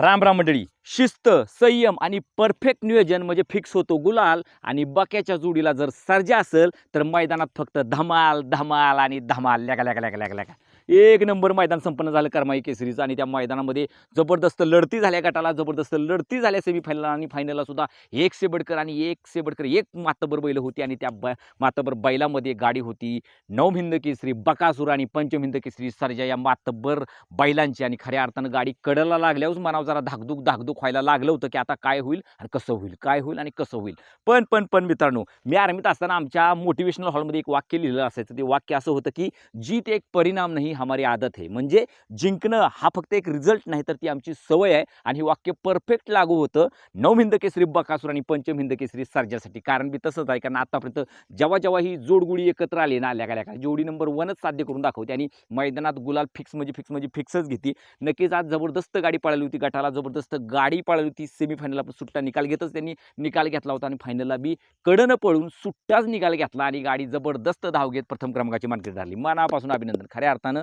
राम राम मंडळी. शिस्त संयम आणि परफेक्ट नियोजन म्हणजे फिक्स होतो गुलाल आणि बक्याच्या जोडीला जर सर्जा असेल तर मैदानात फक्त धमाल धमाल आणि धमाल. लॅका लॅका लॅका लॅका लॅका. एक नंबर मैदान संपन्न झालं करमाई केसरीचं आणि त्या मैदानामध्ये जबरदस्त लढती झाल्या गटाला जबरदस्त लढती झाल्या सेमीफायनल आणि फायनलला सुद्धा एक सेबडकर आणि एक सेबडकर एक मातबर बैल होती आणि त्या ब मातबर बैलामध्ये गाडी होती. नऊ केसरी बकासूर आणि पंचमिंद केसरी सर्जा या मातबर बैलांची आणि खऱ्या अर्थानं गाडी कडला लागल्यावर मनावर जरा धाकधूक धाकधूक व्हायला लागलं होतं की आता काय होईल आणि कसं होईल काय होईल आणि कसं होईल. पण पण पण मित्रांनो मी आर्मीत असताना आमच्या मोटिवेशनल हॉलमध्ये एक वाक्य लिहिलं असायचं. ते वाक्य असं होतं की जीत एक परिणाम नाही हमारी आदत आहे. म्हणजे जिंकणं हा फक्त एक रिझल्ट नाही तर ती आमची सवय आहे आणि हे वाक्य परफेक्ट लागू होतं. नऊ केसरी बकासूर आणि पंचम हिंद केसरी सर्जासाठी. कारण बी तसंच आहे. कारण आतापर्यंत जेव्हा जेव्हा ही जोडगुळी एकत्र आली ना आल्या का जोडी नंबर वनच साध्य करून दाखवते आणि मैदानात गुलाल फिक्स म्हणजे फिक्स म्हणजे फिक्सच घेते. नक्कीच आज जबरदस्त गाडी पाळली होती गटाला जबरदस्त गाडी पाळली होती. सेमीफायनलला पण सुट्टा निकाल घेतच त्यांनी निकाल घेतला होता आणि फायनलला बी कडनं पळून सुट्टाच निकाल घेतला आणि गाडी जबरदस्त धाव घेत प्रथम क्रमांकाची मानकरी झाली मनापासून अभिनंदन. खऱ्या अर्थानं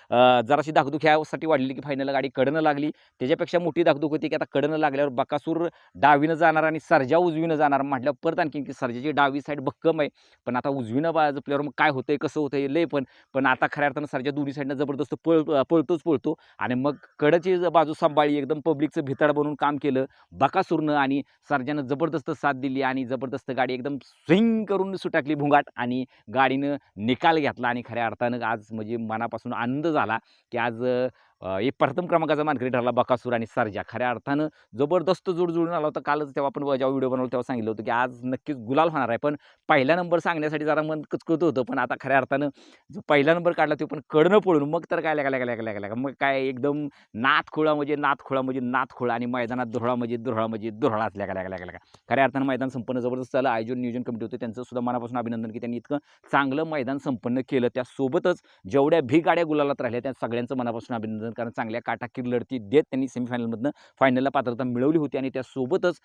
जराशी धाकधूक ह्यासाठी वाढलेली की फायनल गाडी कडनं लागली. त्याच्यापेक्षा मोठी धाकधूक होती की आता कडनं लागल्यावर बकासूर डावीनं जाणार आणि सर्जा उजवीनं जाणार म्हटलं परत आणखी की सर्जाची डावी साईड भक्कम आहे. पण आता उजवीनं बा जपल्यावर मग काय होतंय कसं होतंय लय पण. पण आता खऱ्या अर्थानं सर्जा दोन्ही साईडनं जबरदस्त पळ पळतोच पळतो. आणि मग कडची बाजू सांभाळली एकदम पब्लिकचं भिताड बनवून काम केलं. बकासूरनं आणि सर्जानं जबरदस्त साथ दिली आणि जबरदस्त गाडी एकदम स्विंग करून सुटाकली भुंगाट आणि गाडीनं निकाल घेतला आणि खऱ्या अर्थानं आज म्हणजे मनापासून आनंद झाला. झाला की आज एक प्रथम क्रमांकाचा मानकरी ठरला बकासूर आणि सर्जा. खऱ्या अर्थानं जबरदस्त जोड जुळून आला होता कालच तेव्हा आपण जेव्हा व्हिडिओ बनवला तेव्हा सांगितलं होतं की आज नक्कीच गुलाल होणार आहे. पण पहिला नंबर सांगण्यासाठी जरा मन कचकत होतं. पण आता खऱ्या अर्थानं जो पहिला नंबर काढला तो पण कडनं पळून मग तर काय लागा लागा लागा लागा मग काय एकदम नाथखुळा म्हणजे नाथखोळा म्हणजे नाथखोळा आणि मैदानात दुरळा म्हणजे दुरळा म्हणजे दुरळाच लागा लागा लागा लागा खऱ्या अर्थानं मैदान संपन्न जबरदस्त झालं. आयोजन नियोजन कमिटी होते. त्यांचं सुद्धा मनापासून अभिनंदन की त्यांनी इतकं चांगलं मैदान संपन्न केलं. त्यासोबतच जेवढ्या भी गाड्या गुलालात राहिल्या त्या सगळ्यांचं मनापासून अभिनंदन कारण चांगल्या काटाकीर लढती देत त्यांनी सेमीफायनलमधनं फायनलला पात्रता मिळवली होती आणि त्यासोबतच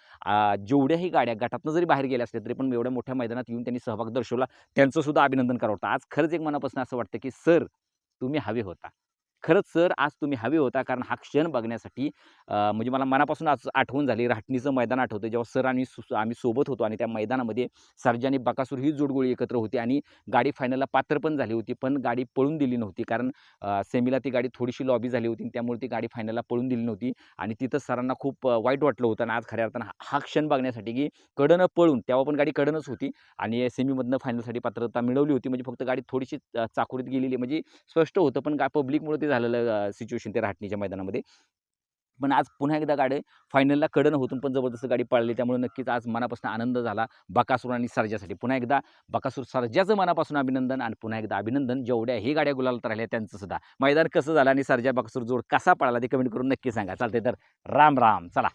जेवढ्याही गाड्या गटातनं जरी बाहेर गेल्या असल्या तरी पण एवढ्या मोठ्या मैदानात येऊन त्यांनी सहभाग दर्शवला. त्यांचं सुद्धा अभिनंदन करावं होतं आज खरंच एक मनापासून असं वाटतं की सर तुम्ही हवे होता. खरंच सर आज तुम्ही हवे होता कारण हा क्षण बघण्यासाठी म्हणजे मला मनापासून आज आठवण झाली. राहटणीचं मैदान आठवतं जेव्हा सर आणि सु आम्ही सोबत होतो आणि त्या मैदानामध्ये सर्जा आणि बकासूर ही जोडगोळी एकत्र होती आणि गाडी फायनलला पात्र पण झाली होती पण गाडी पळून दिली नव्हती. कारण सेमीला ती गाडी थोडीशी लॉबी झाली होती आणि त्यामुळे ती गाडी फायनलला पळून दिली नव्हती आणि तिथं सरांना खूप वाईट वाटलं होतं. आणि आज खऱ्या अर्थानं हा- हा क्षण बघण्यासाठी की कडनं पळून तेव्हा पण गाडी कडनच होती आणि सेमीमधनं फायनलसाठी पात्रता मिळवली होती. म्हणजे फक्त गाडी थोडीशी चाकुरीत गेलेली म्हणजे स्पष्ट होतं पण का पब्लिकमुळे ते झालेलं सिच्युएशन ते राहटणीच्या मैदानामध्ये. पण आज पुन्हा एकदा गाडी फायनलला कडन होतून पण जबरदस्त गाडी पळली. त्यामुळे नक्कीच आज मनापासून आनंद झाला बकासूर आणि सर्जासाठी. पुन्हा एकदा बकासूर सर्जाचं मनापासून अभिनंदन आणि पुन्हा एकदा अभिनंदन. जेवढ्या हे गाड्या गुलाला राहिल्या त्यांचं सुद्धा. मैदान कसं झालं आणि सर्जा बकासूर जोड कसा पळाला ते कमेंट करून नक्की सांगा. चालते तर राम राम. चला.